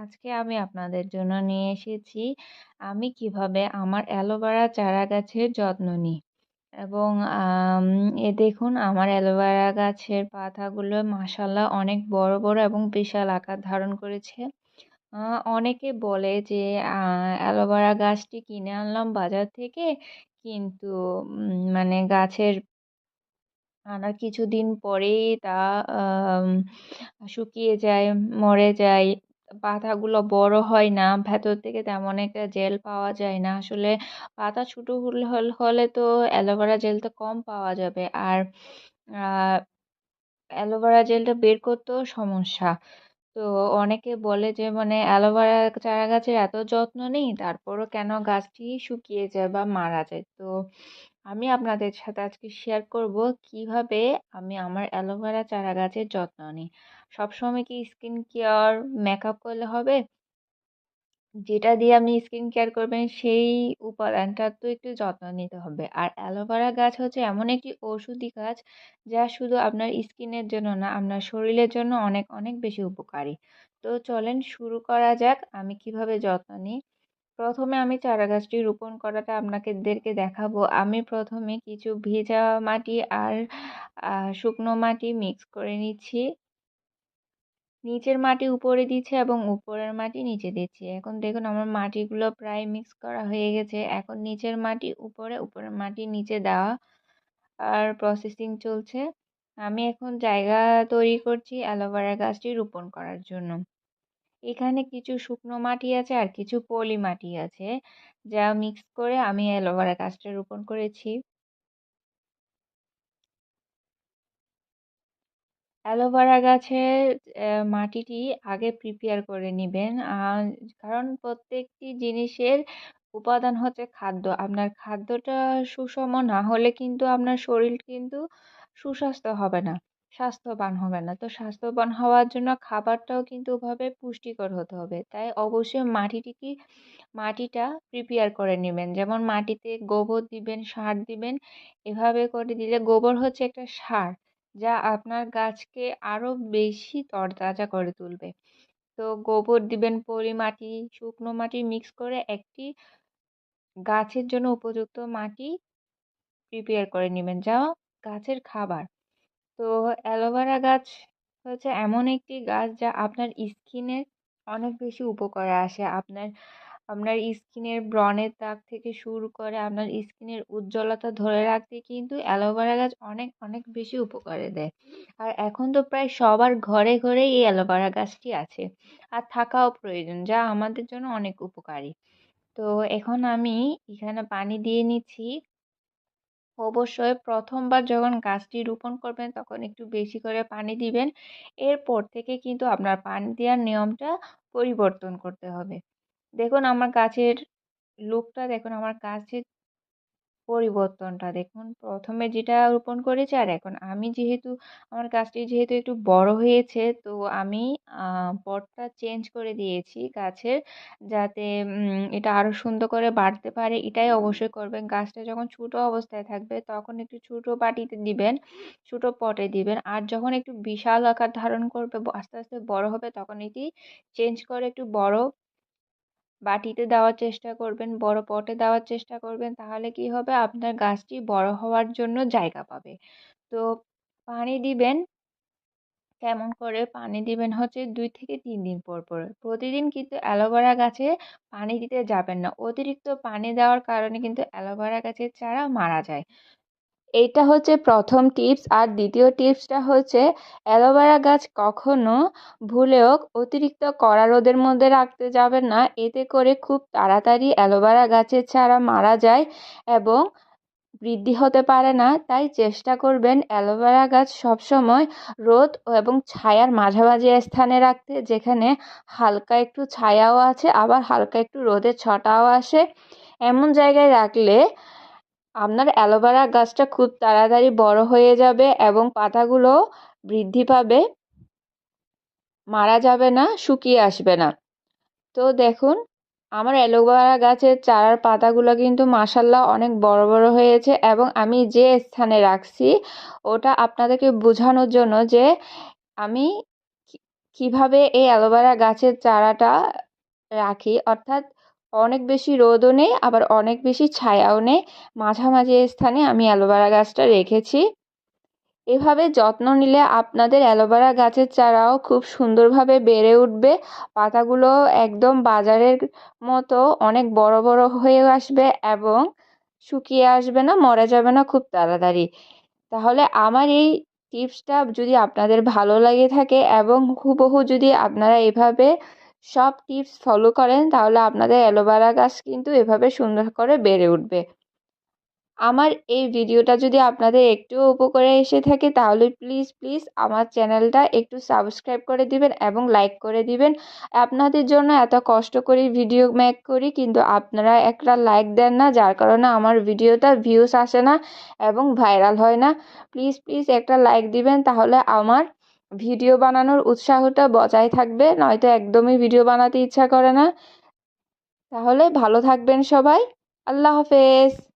আজকে আমি আপনাদের জন্য নিয়ে এসেছি, আমি কীভাবে আমার অ্যালোভেরা চারা গাছের যত্ন নিই। এবং এ দেখুন আমার অ্যালোভেরা গাছের পাতাগুলো মাসাল্লাহ অনেক বড় বড় এবং বিশাল আকার ধারণ করেছে। অনেকে বলে যে অ্যালোভেরা গাছটি কিনে আনলাম বাজার থেকে, কিন্তু মানে গাছের আনার কিছুদিন পরেই তা শুকিয়ে যায়, মরে যায়। পাতাগুলো বড় হয় না। ভেতর থেকে তেমন একটা জেল পাওয়া যায় না। আসলে পাতা ছোটো হলে তো অ্যালোভেরা জেলটা কম পাওয়া যাবে। আর অ্যালোভেরা জেলটা বের করতেও সমস্যা। তো অনেকে বলে যে মানে অ্যালোভেরা চারা গাছের এত যত্ন নেই, তারপরও কেন গাছটি শুকিয়ে যায় বা মারা যায়? তো আমি আপনাদের সাথে আজকে শেয়ার করব কীভাবে আমি আমার অ্যালোভেরা চারা গাছের যত্ন নিই। সবসময় কি স্কিন কেয়ার মেকআপ করলে হবে? যেটা দিয়ে আপনি স্কিন কেয়ার করবেন, সেই উপাদানটার তো একটু যত্ন নিতে হবে। আর অ্যালোভেরা গাছ হচ্ছে এমন একটি ঔষধি গাছ, যা শুধু আপনার স্কিনের জন্য না, আপনার শরীরের জন্য অনেক অনেক বেশি উপকারী। তো চলেন শুরু করা যাক, আমি কীভাবে যত্ন নিই। প্রথমে আমি চারা গাছটি রোপণ করাটা আপনাদেরকে দেখাবো। আমি প্রথমে কিছু ভেজা মাটি আর শুকনো মাটি মিক্স করে নিচ্ছি। নিচের মাটি উপরে দিচ্ছে এবং উপরের মাটি নিচে দিচ্ছে। এখন দেখুন আমার মাটিগুলো প্রায় মিক্স করা হয়ে গেছে। এখন নিচের মাটি উপরে, উপরের মাটি নিচে দেওয়া আর প্রসেসিং চলছে। আমি এখন জায়গা তৈরি করছি অ্যালোভেরা গাছটি রোপণ করার জন্য। এখানে কিছু শুকনো মাটি আছে আর কিছু পলি মাটি আছে। যা মিক্স করে আমি অ্যালোভেরা গাছটা রোপণ করেছি। অ্যালোভেরা গাছের মাটিটি আগে প্রিপেয়ার করে নেবেন। কারণ প্রত্যেকটি জিনিসের উপাদান হচ্ছে খাদ্য। আপনার খাদ্যটা সুষম না হলে কিন্তু আপনার শরীর কিন্তু সুস্বাস্থ্য হবে না, স্বাস্থ্যবান হবে না। তো স্বাস্থ্যবান হওয়ার জন্য খাবারটাও কিন্তু ওভাবে পুষ্টিকর হতে হবে। তাই অবশ্যই মাটিটিকে, মাটিটা প্রিপেয়ার করে নেবেন। যেমন মাটিতে গোবর দিবেন, সার দিবেন। এভাবে করে দিলে গোবর হচ্ছে একটা সার। যা আপনার গাছকে আরও বেশি তরতাজা করে তুলবে। তো গোবর দিবেন পলি মাটি, শুকনো মাটি মিক্স করে একটি গাছের জন্য উপযুক্ত মাটি প্রিপেয়ার করে নেবেন, যা গাছের খাবার। তো অ্যালোভেরা গাছ হচ্ছে এমন একটি গাছ যা আপনার স্কিনের অনেক বেশি উপকারে আসে। আপনার আপনার স্কিনের ব্রণের দাগ থেকে শুরু করে আপনার স্কিনের উজ্জ্বলতা ধরে রাখতে কিন্তু অ্যালোভেরা গাছ অনেক অনেক বেশি উপকারে দেয়। আর এখন তো প্রায় সবার ঘরে, ঘরেই এই অ্যালোভেরা গাছটি আছে। আর থাকাও প্রয়োজন, যা আমাদের জন্য অনেক উপকারী। তো এখন আমি এখানে পানি দিয়ে নিচ্ছি। অবশ্যই প্রথমবার যখন গাছটি রোপণ করবেন তখন একটু বেশি করে পানি দিবেন। এরপর থেকে কিন্তু আপনার পানি দেওয়ার নিয়মটা পরিবর্তন করতে হবে। দেখুন, আমার গাছের লুকটা দেখুন, আমার গাছের পরিবর্তনটা। দেখুন, প্রথমে যেটা রোপণ করেছি আর এখন আমি যেহেতু, আমার গাছটি যেহেতু একটু বড় হয়েছে, তো আমি পটটা চেঞ্জ করে দিয়েছি গাছের যাতে এটা আরও সুন্দর করে বাড়তে পারে। এটাই অবশ্যই করবেন। গাছটা যখন ছোটো অবস্থায় থাকবে, তখন একটু ছোটো বাটিতে দিবেন, ছোটো পটে দিবেন। আর যখন একটু বিশাল আকার ধারণ করবে, আস্তে আস্তে বড় হবে, তখন এটি চেঞ্জ করে একটু বড় বাটিতে দেওয়ার চেষ্টা করবেন, বড় পটে দেওয়ার চেষ্টা করবেন, তাহলে কি হবে? আপনার গাছটি বড় হওয়ার জন্য জায়গা পাবে। তো পানি দিবেন, কেমন করে? পানি দিবেন হচ্ছে দুই থেকে তিন দিন পর পর। প্রতিদিন কিন্তু অ্যালোভেরা গাছে পানি দিতে যাবেন না। অতিরিক্ত পানি দেওয়ার কারণে কিন্তু অ্যালোভেরা গাছের চারা মারা যায়। এইটা হচ্ছে প্রথম টিপস। আর দ্বিতীয় টিপসটা হচ্ছে, অ্যালোভেরা গাছ কখনো ভুলেও অতিরিক্ত কড়া রোদের মধ্যে রাখতে যাবেন না। এতে করে খুব তাড়াতাড়ি অ্যালোভেরা গাছের চারা মারা যায় এবং বৃদ্ধি হতে পারে না। তাই চেষ্টা করবেন অ্যালোভেরা গাছ সবসময় রোদ এবং ছায়ার মাঝামাঝি স্থানে রাখতে, যেখানে হালকা একটু ছায়াও আছে, আবার হালকা একটু রোদের ছটাও আসে। এমন জায়গায় রাখলে আপনার অ্যালোভেরা গাছটা খুব তাড়াতাড়ি বড় হয়ে যাবে এবং পাতাগুলো বৃদ্ধি পাবে, মারা যাবে না, শুকিয়ে আসবে না। তো দেখুন, আমার অ্যালোভেরা গাছের চারার পাতাগুলো কিন্তু মাসাল্লাহ অনেক বড় বড় হয়েছে এবং আমি যে স্থানে রাখছি, ওটা আপনাদেরকে বোঝানোর জন্য যে আমি কীভাবে এই অ্যালোভেরা গাছের চারাটা রাখি। অর্থাৎ অনেক বেশি রোদও নেই, আবার অনেক বেশি ছায়াও নেই। মাঝামাঝি স্থানে আমি অ্যালোভেরা গাছটা রেখেছি। এভাবে যত্ন নিলে আপনাদের অ্যালোভেরা গাছের চারাও খুব সুন্দরভাবে বেড়ে উঠবে। পাতাগুলো একদম বাজারের মতো অনেক বড় বড় হয়ে আসবে এবং শুকিয়ে আসবে না, মরে যাবে না খুব তাড়াতাড়ি। তাহলে আমার এই টিপসটা যদি আপনাদের ভালো লাগে থাকে এবং হুবহু যদি আপনারা এভাবে সব টিপস ফলো করেন, তাহলে আপনাদের অ্যালোভেরা গাছ কিন্তু এভাবে সুন্দর করে বেড়ে উঠবে। আমার এই ভিডিওটা যদি আপনাদের একটুও উপকারে এসে থাকে, তাহলে প্লিজ প্লিজ আমার চ্যানেলটা একটু সাবস্ক্রাইব করে দিবেন এবং লাইক করে দিবেন। আপনাদের জন্য এত কষ্ট করে ভিডিও মেক করি, কিন্তু আপনারা একটা লাইক দেন না, যার কারণে আমার ভিডিওটা ভিউস আসে না এবং ভাইরাল হয় না। প্লিজ প্লিজ একটা লাইক দিবেন, তাহলে আমার ভিডিও বানানোর উৎসাহটা বজায় থাকবে, নয়তো একদমই ভিডিও বানাতে ইচ্ছা করে না। তাহলে ভালো থাকবেন সবাই। আল্লাহ হাফেজ।